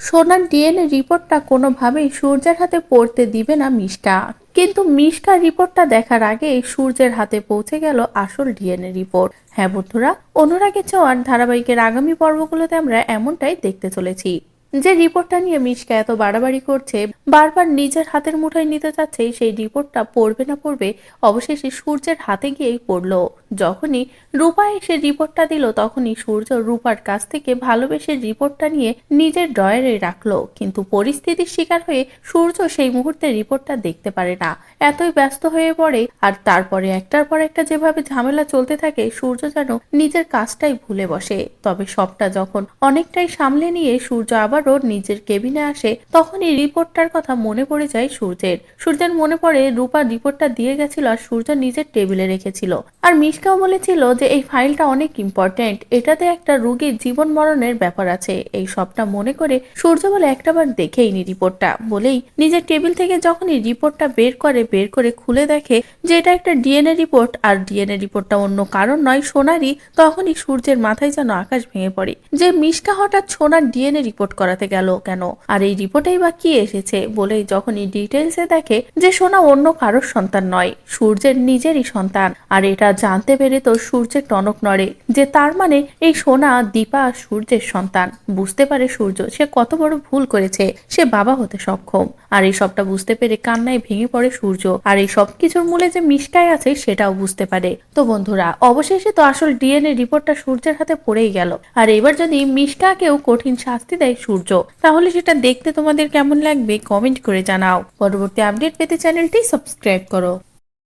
সোনার ডিএনএ রিপোর্টটা কোনোভাবেই সূর্যের হাতে পড়তে দিবে না মিষ্টা কিন্তু মিষ্টা রিপোর্টটা দেখার আগে সূর্যের হাতে পৌঁছে গেল আসল ডিএনএ রিপোর্ট। হ্যাঁ বন্ধুরা, অনুরাগের চোয়ার ধারাবাহিকের আগামী পর্বগুলোতে আমরা এমনটাই দেখতে চলেছি। যে রিপোর্টটা নিয়ে মিশকা এত বাড়াবাড়ি করছে, বারবার নিজের হাতের মুঠোয় নিতে চাচ্ছে, সেই রিপোর্টটা পড়বে না পড়বে অবশেষে সূর্যের হাতে গিয়েই পড়ল। যখনই রূপা এসে রিপোর্টটা দিল, তখনই সূর্য রূপার কাছ থেকে ভালোবেসে রিপোর্টটা নিয়ে নিজের ড্রয়ারে রাখল। কিন্তু পরিস্থিতির শিকার হয়ে সূর্য সেই মুহূর্তে রিপোর্টটা দেখতে পারে না। এতই ব্যস্ত হয়ে পড়ে আর তারপরে একটার পর একটা যেভাবে ঝামেলা চলতে থাকে, সূর্য যেন নিজের কাজটাই ভুলে বসে। তবে সবটা যখন অনেকটাই সামলে নিয়ে সূর্য আবারও নিজের কেবিনে আসে, তখনই রিপোর্টটার কথা মনে পড়ে যায় সূর্যের। সূর্যের মনে পড়ে রূপা রিপোর্টটা দিয়ে গেছিল আর সূর্য নিজের টেবিলে রেখেছিল। আর মিশকাও বলেছিল যে এই ফাইলটা অনেক ইম্পর্টেন্ট এটাতে একটা রুগীর জীবন মরণের ব্যাপার আছে। এই সবটা মনে করে সূর্য বলে একটাবার দেখেই নি রিপোর্টটা। বলেই নিজের টেবিল থেকে যখনই রিপোর্টটা বের করে বের করে খুলে দেখে যে এটা একটা ডিএনএ রিপোর্ট, আর ডিএনএ রিপোর্টটা অন্য কারণ নয়, সোনারই, তখনই সূর্যের মাথায় যেন আকাশ ভেঙে পড়ে। যে মিশকা হঠাৎ সোনার ডিএনএ রিপোর্ট করাতে গেল কেন? আর এই রিপোর্টেই বা কি এসেছে বলেই যখনই ডিটেলসে দেখে যে সোনা অন্য কারোর সন্তান নয়, সূর্যের নিজেরই সন্তান। আর এটা জানতে পেরে তো সূর্যের টনক নড়ে। যে তার মানে এই সোনা দীপা সূর্যের সন্তান। বুঝতে পারে সূর্য সে কত বড় ভুল করেছে, সে বাবা হতে সক্ষম। আর এই সবটা বুঝতে পেরে কান্নায় ভেঙে পড়ে সূর্য। আর এই সব কিছুর মূলে যে মিষ্টাই আছে, সেটাও বুঝতে পারে। তো বন্ধুরা, অবশেষে তো আসল ডিএনএ রিপোর্টটা সূর্যের হাতে পড়েই গেল। আর এবার যদি মিষ্টাকেও কঠিন শাস্তি দেয় সূর্য, তাহলে সেটা দেখতে তোমাদের কেমন লাগবে কমেন্ট করে জানাও। পরবর্তী আপডেট পেতে চ্যানেলটি সাবস্ক্রাইব করো।